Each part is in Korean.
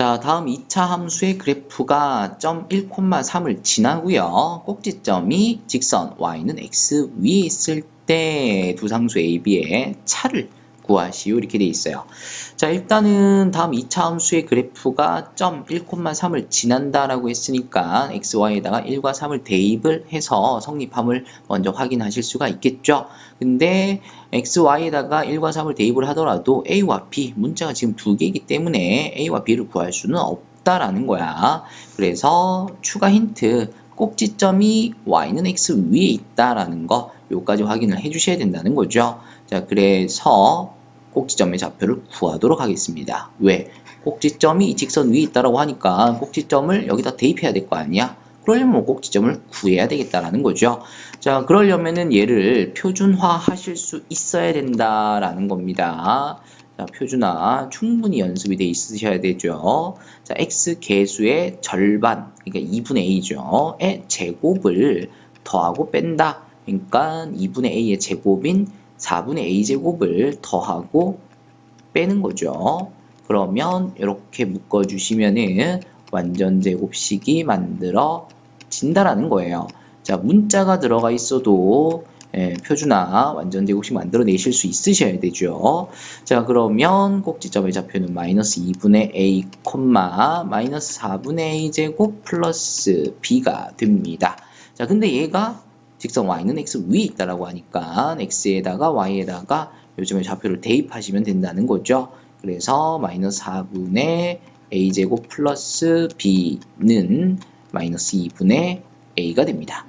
자, 다음 2차 함수의 그래프가 점 1,3을 지나고요. 꼭지점이 직선 y는 x 위에 있을 때 두 상수 a, b의 차를 구하시오 이렇게 돼 있어요. 자, 일단은 다음 2차 함수의 그래프가 점 1,3을 지난다라고 했으니까 x, y에다가 1과 3을 대입을 해서 성립함을 먼저 확인하실 수가 있겠죠. 근데 x, y에다가 1과 3을 대입을 하더라도 a와 b 문자가 지금 두 개이기 때문에 a와 b를 구할 수는 없다라는 거야. 그래서 추가 힌트 꼭지점이 y는 x 위에 있다라는 거 요까지 확인을 해 주셔야 된다는 거죠. 자, 그래서 꼭지점의 좌표를 구하도록 하겠습니다. 왜? 꼭지점이 이 직선 위에 있다라고 하니까 꼭지점을 여기다 대입해야 될 거 아니야? 그러려면 뭐 꼭지점을 구해야 되겠다라는 거죠. 자, 그러려면은 얘를 표준화 하실 수 있어야 된다라는 겁니다. 자, 표준화 충분히 연습이 돼 있으셔야 되죠. 자, x 개수의 절반, 그러니까 2분의 a죠. 의 제곱을 더하고 뺀다. 그러니까 2분의 a의 제곱인 4분의 a제곱을 더하고 빼는 거죠. 그러면 이렇게 묶어주시면은 완전 제곱식이 만들어진다라는 거예요. 자, 문자가 들어가 있어도 예, 표준화 완전 제곱식 만들어내실 수 있으셔야 되죠. 자, 그러면 꼭지점의 좌표는 마이너스 2분의 a, 마이너스 4분의 a 제곱 플러스 b가 됩니다. 자, 근데 얘가 직선 y는 x 위에 있다라고 하니까 x에다가 y에다가 요즘에 좌표를 대입하시면 된다는 거죠. 그래서 마이너스 4분의 a제곱 플러스 b는 마이너스 2분의 a가 됩니다.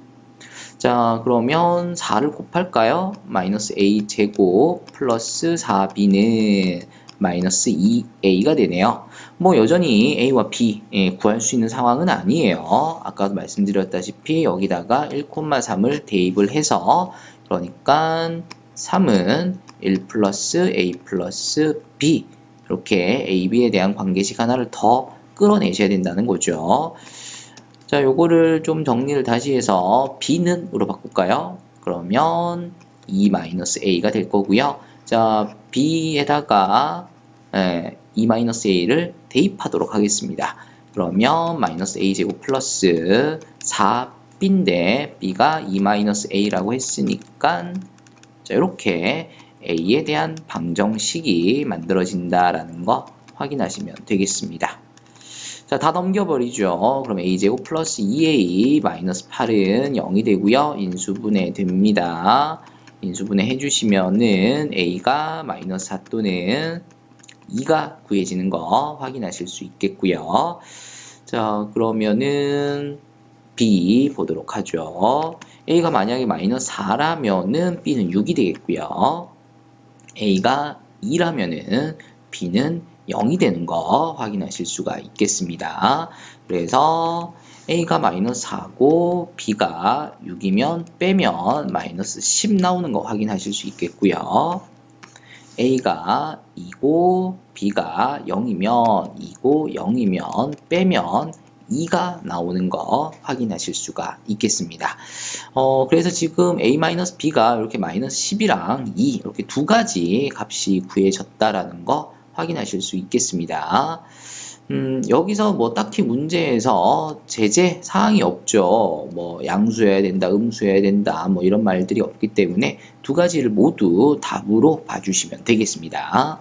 자 그러면 4를 곱할까요? 마이너스 a제곱 플러스 4b는 마이너스 2a가 되네요. 뭐 여전히 a와 b 예, 구할 수 있는 상황은 아니에요. 아까도 말씀드렸다시피 여기다가 1,3을 대입을 해서 그러니까 3은 1 플러스 a 플러스 b 이렇게 a, b에 대한 관계식 하나를 더 끌어내셔야 된다는 거죠. 자, 요거를 좀 정리를 다시 해서 b는으로 바꿀까요? 그러면 2-a가 될 거고요. 자, b에다가 예, 2-a를 대입하도록 하겠습니다. 그러면 마이너스 a제곱 플러스 4b인데 b가 2-a라고 했으니까 자, 이렇게 a에 대한 방정식이 만들어진다라는 거 확인하시면 되겠습니다. 자, 다 넘겨버리죠. 그럼 a제곱 플러스 2a 마이너스 8은 0이 되고요. 인수분해 됩니다. 인수분해 해주시면은 a가 마이너스 4 또는 2가 구해지는 거 확인하실 수 있겠고요. 자, 그러면은 B 보도록 하죠. A가 만약에 마이너스 4라면은 B는 6이 되겠고요. A가 2라면은 B는 0이 되는 거 확인하실 수가 있겠습니다. 그래서 A가 마이너스 4고 B가 6이면 빼면 마이너스 10 나오는 거 확인하실 수 있겠고요. A가 2고 B가 0이면 2고 0이면 빼면 2가 나오는 거 확인하실 수가 있겠습니다. 어, 그래서 지금 A-B가 이렇게 마이너스 10이랑 2 이렇게 두 가지 값이 구해졌다라는 거 확인하실 수 있겠습니다. 음, 여기서 뭐 딱히 문제에서 제재 사항이 없죠. 뭐 양수해야 된다, 음수해야 된다, 뭐 이런 말들이 없기 때문에 두 가지를 모두 답으로 봐주시면 되겠습니다.